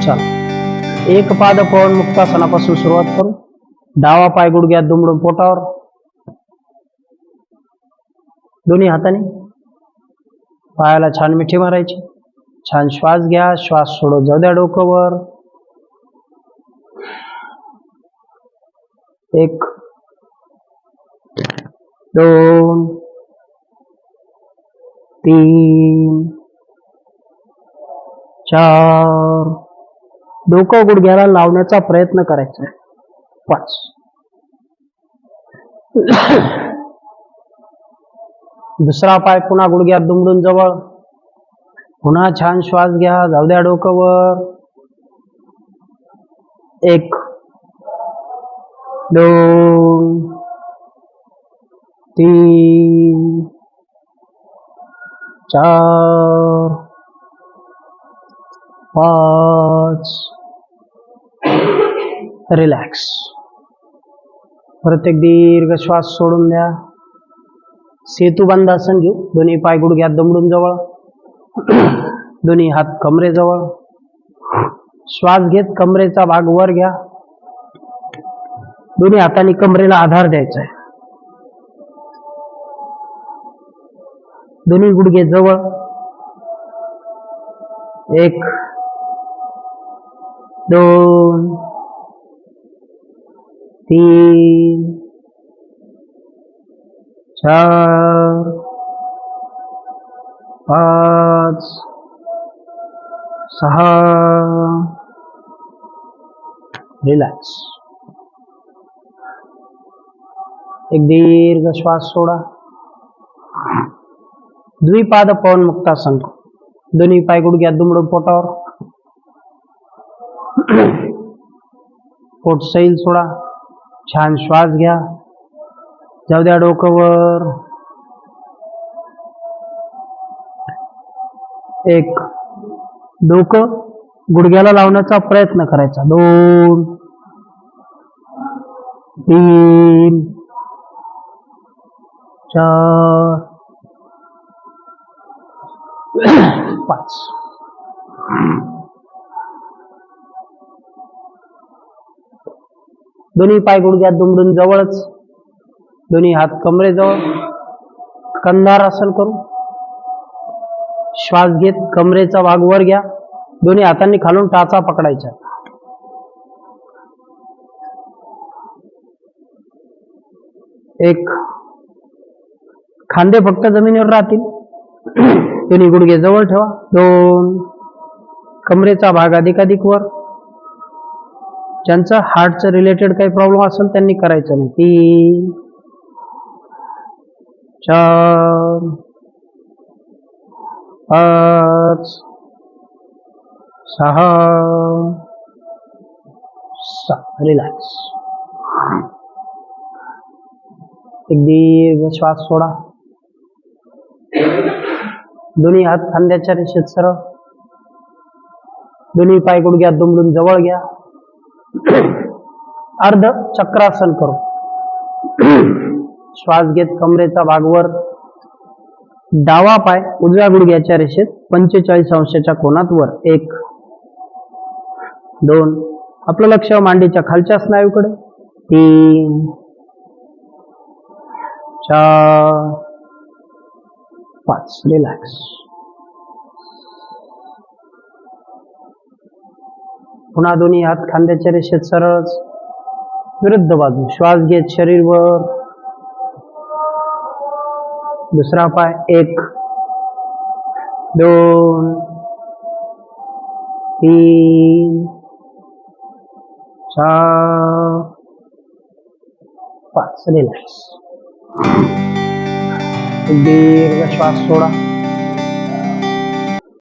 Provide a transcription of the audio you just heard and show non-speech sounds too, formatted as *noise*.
चला एक पाद पवन मुक्तासनापासून सुरुवात करू. डावा पाय गुडघ्यात दुमडून पोटावर. दोन्ही हाताने. पायाला छान मिठी मारायची. छान श्वास घ्या. श्वास सोडो. जाऊ द्या डोकंवर. एक. दोन. तीन. चार. डोकं गुडघ्याला लावण्याचा प्रयत्न करायचा. पाच. दुसरा पाय पुन्हा गुडघ्यात दुमडून जवळ. पुन्हा छान श्वास घ्या जाऊ द्या डोकंवर. एक. दोन. तीन. चार. पाच. रिलॅक्स परत एक दीर्घ श्वास सोडून द्या. सेतुबंधासन घेऊ. दोन्ही पाय गुडघ्यात दमडून जवळ. दोन्ही हात कमरेजवळ. श्वास घेत कमरेचा भाग वर घ्या. दोन्ही हाताने कमरेला आधार द्यायचा आहे दोन्ही गुडघे जवळ. एक दोन तीन चार पाच सहा. रिलॅक्स एक दीर्घ श्वास सोडा. द्विपाद पवन मुक्तासन दोन्ही पाय गुडघ्यात दुमडून पोटावर. *coughs* पोट सैल सोडा छान श्वास घ्या. जाऊ द्या डोकंवर. एक डोकं गुडघ्याला लावण्याचा प्रयत्न करायचा. दोन तीन चार *coughs* पाच. दोन्ही पाय गुडघ्यात दुमडून जवळच दोन्ही हात कमरेजवळ. कंधार आसन करू. श्वास घेत कमरेचा भाग वर घ्या. दोन्ही हातांनी खालून टाचा पकडायचा एक खांदे फक्त जमिनीवर राहतील. दोन्ही गुडघे जवळ ठेवा. दोन कमरेचा भाग अधिकाधिक वर. ज्यांचा हार्टचं रिलेटेड काही प्रॉब्लेम असेल त्यांनी करायचं नाही. तीन चार पाच सहा सात. रिलॅक्स एक दीर्घ श्वास सोडा. दोन्ही हात खांद्याच्या रेषेत सरळ. दोन्ही पाय गुडघ्यात दुमडून जवळ घ्या. अर्ध चक्रासन करू. श्वास घेत कमरेचा भागवर डावा पाय उजव्या गुडघ्याच्या रेषेत पंचेचाळीस अंशाच्या कोणात वर. एक दोन आपलं लक्ष मांडीच्या खालच्या स्नायूकडे. तीन चार पाच. रिलॅक्स पुन्हा दोन्ही हात खांद्याच्या रेषेत सरस विरुद्ध बाजू श्वास घेत शरीर वर दुसरा पाय एक दोन तीन चार पाच. रिलॅक्स. दीर्घ श्वास सोडा.